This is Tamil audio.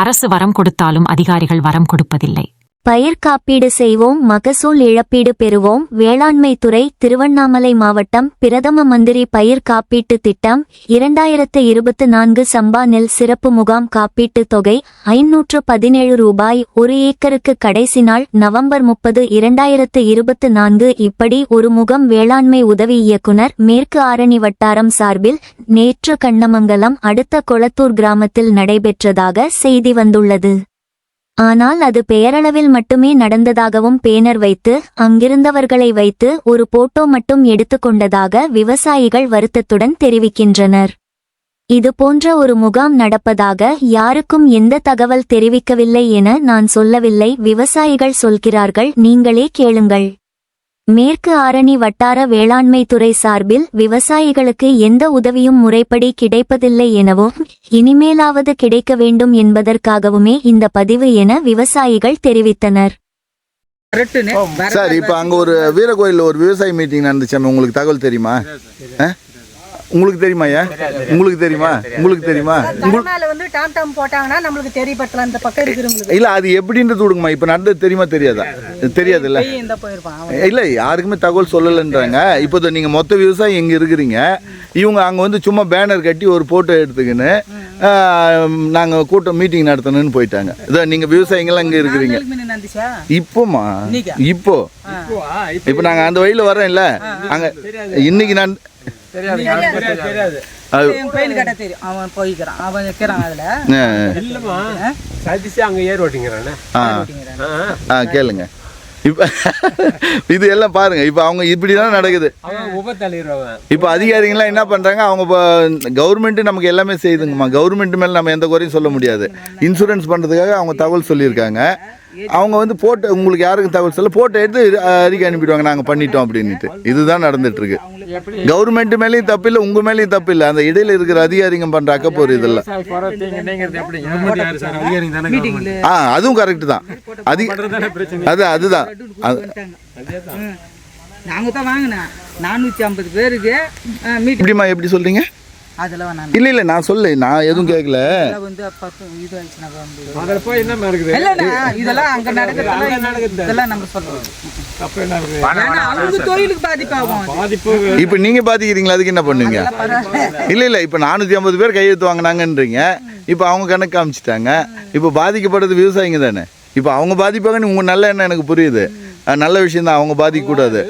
அரசு வரம் கொடுத்தாலும் அதிகாரிகள் வரம் கொடுப்பதில்லை. பயிர் காப்பீடு செய்வோம் மகசூல் இழப்பீடு பெறுவோம். வேளாண்மை துறை திருவண்ணாமலை மாவட்டம் பிரதம மந்திரி பயிர் காப்பீட்டு திட்டம் இரண்டாயிரத்து இருபத்து நான்கு சம்பா நெல் சிறப்பு முகாம் காப்பீட்டு தொகை ஐநூற்று பதினேழு ரூபாய். ஒரு ஏக்கருக்கு கடைசி நாள் நவம்பர் முப்பது இரண்டாயிரத்து இருபத்து நான்கு. இப்படி ஒரு முகம் வேளாண்மை உதவி இயக்குனர் மேற்கு ஆரணி வட்டாரம் சார்பில் நேற்று கண்ணமங்கலம் அடுத்த கொளத்தூர் கிராமத்தில் நடைபெற்றதாக செய்தி வந்துள்ளது. ஆனால் அது பெயரளவில் மட்டுமே நடந்ததாகவும் பேனர் வைத்து அங்கிருந்தவர்களை வைத்து ஒரு போட்டோ மட்டும் எடுத்துக்கொண்டதாக விவசாயிகள் வருத்தத்துடன் தெரிவிக்கின்றனர். இதுபோன்ற ஒரு முகாம் நடப்பதாக யாருக்கும் எந்த தகவல் தெரிவிக்கவில்லை என நான் சொல்லவில்லை விவசாயிகள் சொல்கிறார்கள் நீங்களே கேளுங்கள். மேற்கு ஆரணி வட்டார வேளாண்மை துறை சார்பில் விவசாயிகளுக்கு எந்த உதவியும் முறைப்படி கிடைப்பதில்லை எனவும் இனிமேலாவது கிடைக்க வேண்டும் என்பதற்காகவுமே இந்த பதிவு என விவசாயிகள் தெரிவித்தனர். சார் இப்போ அங்கே ஒரு வீரகோயிலில் ஒரு விவசாய மீட்டிங் நடந்துச்சாமே உங்களுக்கு தகவல் தெரியுமா? உங்களுக்கு தெரியுமா ஐயா? உங்களுக்கு தெரியுமா? உங்களுக்கு தெரியுமா? வந்து டாம் டாம் போட்டாங்கன்னா நம்மளுக்கு தெரியப்பட்டலாம் இந்த பக்கம் இருக்கிறவங்களுக்கு. இல்லை அது எப்படின்றது விடுங்கம்மா. இப்போ நடந்தது தெரியுமா தெரியாதா? போயிருப்பான் அவன். இல்லை யாருக்குமே தகவல் சொல்லலைன்றாங்க. இப்போ இதோ நீங்கள் மொத்த விவசாயி இங்கே இருக்கிறீங்க. இவங்க அங்கே வந்து சும்மா பேனர் கட்டி ஒரு ஃபோட்டோ எடுத்துக்கின்னு நாங்கள் கூட்டம் மீட்டிங் நடத்தணும்னு போயிட்டாங்க. இதோ நீங்கள் விவசாயிங்கெல்லாம் இங்கே இருக்கிறீங்க. இப்போமா இன்னைக்கா? இப்போ. இப்போ நாங்கள் அந்த வழியில் வரோம்ல அங்கே இன்னைக்கு நான் அது- என் பையனு கேட்டா தெரியும். அவன் போய்க்கிறான். அவன் வைக்கிறான் அதுல. ஆ, இல்லம்மா சதீஷ் அங்க ஏர் ஓட்டிங்கிறானே. ஆ. ஆ கேளுங்க. இப்போ இது எல்லாம் பாருங்க. இப்போ அவங்க இப்படி தான் நடக்குது இப்போ அதிகாரிங்களாம் என்ன பண்ணுறாங்க அவங்க இப்போ கவர்மெண்ட்டு நமக்கு எல்லாமே செய்யுதுங்கம்மா. கவர்மெண்ட் மேலே நம்ம எந்த குறையும் சொல்ல முடியாது. இன்சூரன்ஸ் பண்ணுறதுக்காக அவங்க தகவல் சொல்லியிருக்காங்க. அவங்க வந்து போட்டு உங்களுக்கு யாருக்கும் தகவல் சொல்ல போட்டோ எடுத்து அறிக்கை அனுப்பிடுவாங்க. நாங்கள் பண்ணிட்டோம் அப்படின்ட்டு இதுதான் நடந்துட்டு இருக்கு கவர்மெண்ட் மேலேயும் தப்பு இல்லை உங்கள் மேலேயும் தப்பு இல்லை. அந்த இடையில இருக்கிற அதிகாரிங்க பண்ணுற அக்கப்போர் இதெல்லாம். ஆ அதுவும் கரெக்டு தான். அதி அது அதுதான். அது நாங்க தான் வாங்கினேன் நானூத்தி ஐம்பது பேருக்கு மீட்டிங் எப்படிம்மா எப்படி சொல்கிறீங்க அதெல்லாம் இல்லை இல்லை நான் சொல்ல நான் எதுவும் கேட்கல இதெல்லாம் வந்து இது போய் என்ன அங்க நம்ம தொழிலுக்கு பாதிப்பாகும். பாதிப்பு. இப்போ நீங்கள் பாதிக்கிறீங்களா? அதுக்கு என்ன பண்ணுவீங்க? இல்லை இல்லை இப்போ நானூற்றி ஐம்பது பேர் கையெழுத்து வாங்கினாங்கன்றீங்க. இப்போ அவங்க கணக்கு காமிச்சிட்டாங்க. இப்போ பாதிக்கப்படுறது விவசாயிங்க தானே. இப்போ அவங்க பாதிப்பாங்கன்னு உங்கள் நல்ல எண்ணம் எனக்கு புரியுது. நல்ல விஷயம் தான் அவங்க பாதிக்கக்கூடாது.